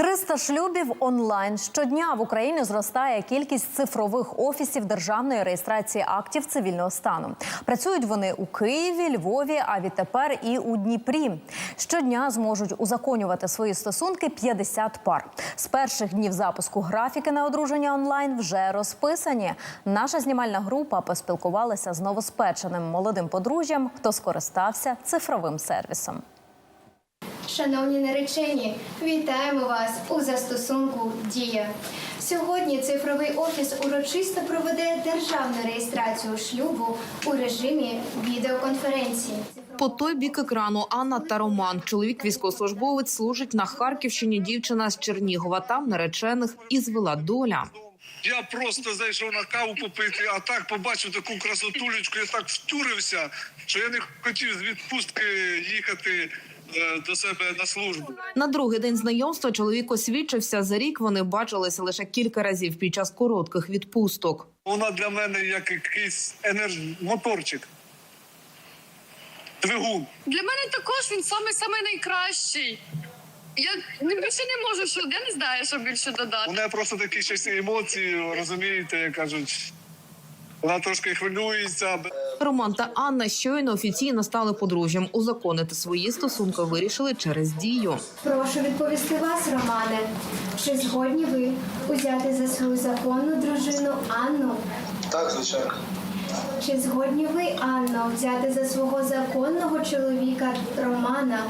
300 шлюбів онлайн щодня в Україні зростає кількість цифрових офісів державної реєстрації актів цивільного стану. Працюють вони у Києві, Львові, а відтепер і у Дніпрі. Щодня зможуть узаконювати свої стосунки 50 пар. З перших днів запуску графіки на одруження онлайн вже розписані. Наша знімальна група поспілкувалася з новоспеченим молодим подружжям, хто скористався цифровим сервісом. Шановні наречені, вітаємо вас у застосунку Дія. Сьогодні цифровий офіс урочисто проведе державну реєстрацію шлюбу у режимі відеоконференції. По той бік екрану Анна та Роман. Чоловік військовослужбовець служить на Харківщині. Дівчина з Чернігова. Там наречених і звела доля. Я просто зайшов на каву попити, а так побачив таку красотулечку, я так втюрився, що я не хотів з відпустки їхати е, до себе на службу. На другий день знайомства чоловік освідчився. За рік вони бачилися лише кілька разів під час коротких відпусток. Вона для мене як якийсь енерж... моторчик. Двигун. Для мене також він саме саме найкращий. Я не більше не можу, що я не знаю, що більше додати. У неї просто такі щось емоції, розумієте, як кажуть. Вона трошки хвилюється. Роман та Анна щойно офіційно стали подружжям. Узаконити свої стосунки вирішили через дію. Прошу відповісти вас, Романе. Чи згодні ви узяти за свою законну дружину Анну? Так, звичайно. Чи згодні ви, Анно, взяти за свого законного чоловіка Романа?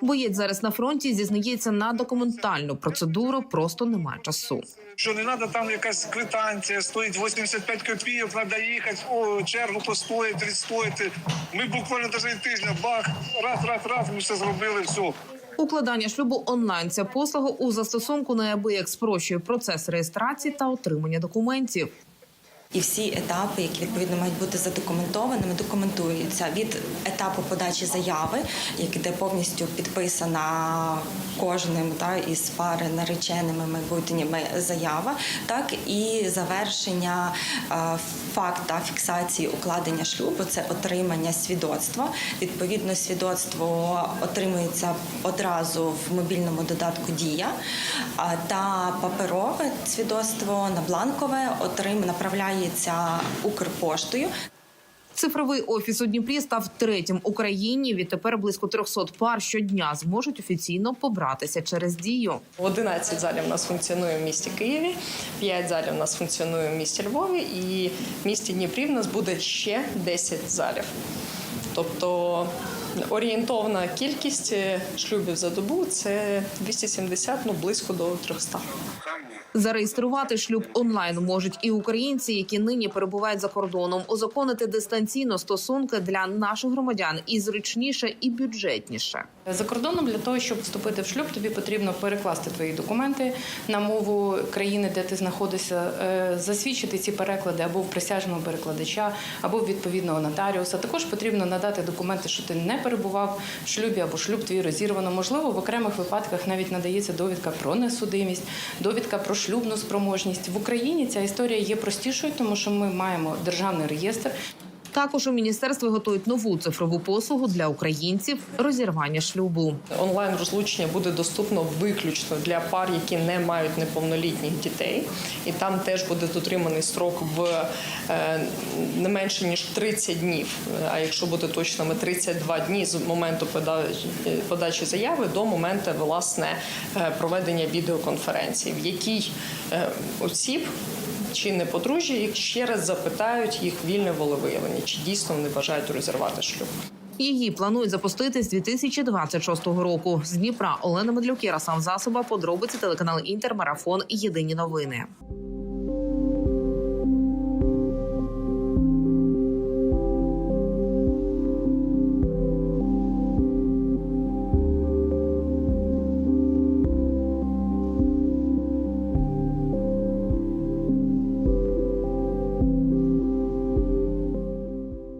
Боєць зараз на фронті зізнається на документальну процедуру. Просто немає часу. Що не треба там якась квитанція, стоїть 85 копійок, треба їхати, о, чергу постояти, відстояти. Ми буквально навіть тижня, бах, раз, раз, раз, ми все зробили, все. Укладання шлюбу онлайн ця послуга у застосунку неабияк спрощує процес реєстрації та отримання документів. І всі етапи, які відповідно мають бути задокументованими, документуються від етапу подачі заяви, як де повністю підписана кожним та із пари нареченими майбутніми заява, так і завершення е, факта фіксації укладення шлюбу це отримання свідоцтва. Відповідно, свідоцтво отримується одразу в мобільному додатку Дія та паперове свідоцтво на бланкове отрим направляється Укрпоштою. Цифровий офіс у Дніпрі став третім в Україні. Відтепер близько 300 пар щодня зможуть офіційно побратися через дію. 11 залів у нас функціонує в місті Києві, 5 залів у нас функціонує в місті Львові, і в місті Дніпрі в нас буде ще 10 залів. Тобто орієнтовна кількість шлюбів за добу це 270, ну близько до 300. Зареєструвати шлюб онлайн можуть і українці, які нині перебувають за кордоном. Узаконити дистанційно стосунки для наших громадян і зручніше, і бюджетніше. За кордоном для того, щоб вступити в шлюб, тобі потрібно перекласти твої документи на мову країни, де ти знаходишся, е, засвідчити ці переклади або в присяжного перекладача, або в відповідного нотаріуса. Також потрібно надати документи, що ти не перебував в шлюбі або шлюб твій розірвано. Можливо, в окремих випадках навіть надається довідка про несудимість, довідка про шлюбну спроможність. В Україні ця історія є простішою, тому що ми маємо державний реєстр. Також у міністерстві готують нову цифрову послугу для українців розірвання шлюбу. Онлайн розлучення буде доступно виключно для пар, які не мають неповнолітніх дітей, і там теж буде дотриманий строк в е, не менше ніж 30 днів. А якщо бути точними, 32 дні з моменту подачі, подачі заяви до моменту власне е, проведення відеоконференції, в якій е, осіб чи не подружжя їх ще раз запитають їх вільне волевиявлення, чи дійсно вони бажають розірвати шлюб. Її планують запустити з 2026 року. З Дніпра Олена Медлюк, Ярослав Засоба, подробиці телеканал Інтермарафон. Єдині новини.